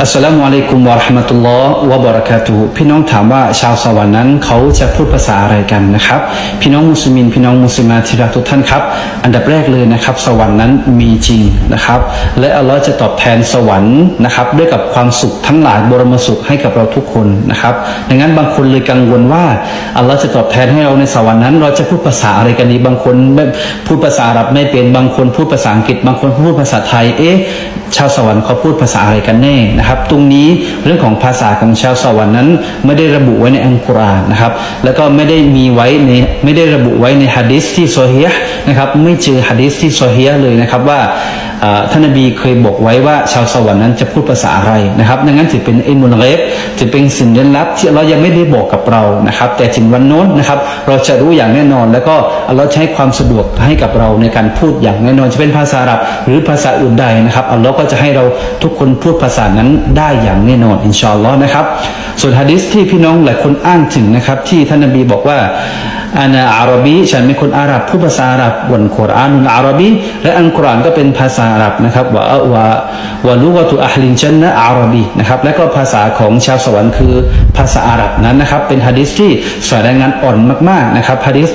อัสสลามุอะลัยกุมวะราะห์มะตุลลอฮ์วะบะเราะกาตุฮ์พี่น้องถามว่าชาวสวรรค์นั้นเขาจะพูดภาษาอะไรกันนะครับ พี่น้องมุสลิมพี่น้องมุสลิมาที่รักทุกท่านครับ อันดับแรกเลยนะครับ สวรรค์นั้นมีจริงนะครับ และอัลลอฮ์จะตอบแทนสวรรค์นะครับ ด้วยกับความสุขทั้งหลายบรมสุขให้กับเราทุกคนนะครับดังนั้นบางคนเลยกังวลว่าอัลลอฮ์จะตอบแทนให้เราในสวรรค์นั้น เราจะพูดภาษาอะไรกันดีบางคนไม่พูดภาษาอาหรับไม่เป็นบางคนพูดภาษาอังกฤษ บางคนพูดภาษาไทยเอ๊ะชาวสวรรค์เขาพูดภาษาอะไรกันแน่นะครับ ตรงนี้เรื่องของภาษาของชาวสวรรค์นั้น ไม่ได้ระบุไว้ในอัลกุรอานนะครับ แล้วก็ไม่ได้มีไว้ในไม่ได้ระบุไว้ในฮะดิษที่โซเฮีย นะครับไม่เจอฮะดิษที่โซเฮียเลยนะครับว่าท่านนบีเคยบอกไว้ว่าชาวสวรรค์นั้นจะพูดภาษาอะไรนะครับดังนั้นถือเป็นอิมุลเกฟถือเป็นสิ่งลึกลับที่เรายังไม่ได้บอกกับเรานะครับ แต่ถึงวันโน้นนะครับเราจะรู้อย่างแน่นอน แล้วก็เราใช้ความสะดวกให้กับเราในการพูดอย่างแน่นอนจะเป็นภาษาอับหรือภาษาอื่นใดนะครับอัลลอฮ์ก็จะให้เราทุกคนพูดภาษานั้นได้อย่างแน่นอนอินชาอัลลอฮ์นะครับ ส่วนฮะดิษที่พี่น้องหลายคนอ้างถึงนะครับที่ท่านนบีบอกว่า อานาอาหรับีฉันเป็นคนอาหรับพูดภาษาอาหรับวันคุรอานุนอาหรับีและอัลกุรอานก็เป็นภาษาอาหรับนะครับว่าว่าว่าลุกตุอัลลินจันนะอาหรับีนะครับและก็ภาษาของชาวสวรรค์คือภาษาอาหรับนั้นนะครับ เป็นฮะดิษที่สายรายงานอ่อนมากๆนะครับฮะดิษ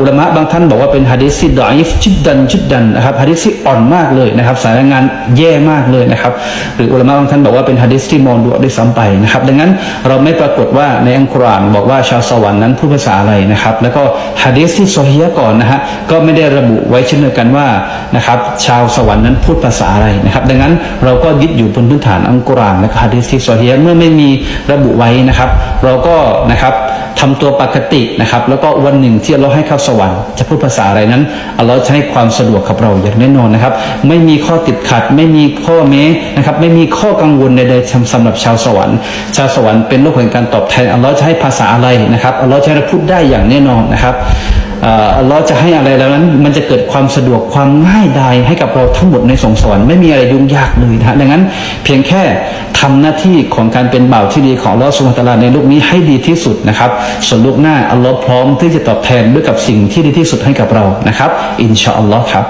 อุลามะบางท่านบอกว่าเป็นฮะดิษที่ดอยฟจิดดันจิดดันนะครับฮะดิษที่อ่อนมากเลยนะครับ สายรายงานแย่มากเลยนะครับ หรืออุลามะบางท่านบอกว่าเป็นฮะดิษที่มองดูด้วยซ้ำไปนะครับ ดังนั้นเราไม่ปรากฏว่าในอัลกุรอานบอกว่าชาวสวรรค์นั้นพูดภาษาอะไรนะครับแล้วก็ฮะดีสที่โซฮียก่อนนะฮะก็ไม่ได้ระบุไว้เช่นเดียวกันว่านะครับชาวสวรรค์นั้นพูดภาษาอะไรนะครับ ดังนั้นเราก็ยึดอยู่บนพื้นฐานอัลกุรอานและฮะดีสที่โซฮียเมื่อไม่มีระบุไว้นะครับ เราก็นะครับ ทำตัวปกตินะครับ แล้วก็วันหนึ่งที่เราให้เข้าสวรรค์จะพูดภาษาอะไรนั้นเราจะให้ความสะดวกกับเราอย่างแน่นอนนะครับ ไม่มีข้อติดขัด ไม่มีข้อแม้นะครับ ไม่มีข้อกังวลใดๆสำหรับชาวสวรรค์ ชาวสวรรค์เป็นโลกแห่งการตอบแทนเราจะให้ภาษาอะไรนะครับเราจะให้พูดได้อย่างแน่นอนนะครับ เราจะให้อะไรแล้วนั้น มันจะเกิดความสะดวกความง่ายดายให้กับเราทั้งหมดในสงสอนไม่มีอะไรยุ่งยากเลยนะดังนั้นเพียงแค่ทำหน้าที่ของการเป็นบ่าวที่ดีของลอสุบฮาตะอาลาในลูกนี้ให้ดีที่สุดนะครับส่วนลูกหน้าอัลลอฮ์พร้อมที่จะตอบแทนด้วยกับสิ่งที่ดีที่สุดให้กับเรานะครับ อินชาอัลลอฮ์ครับ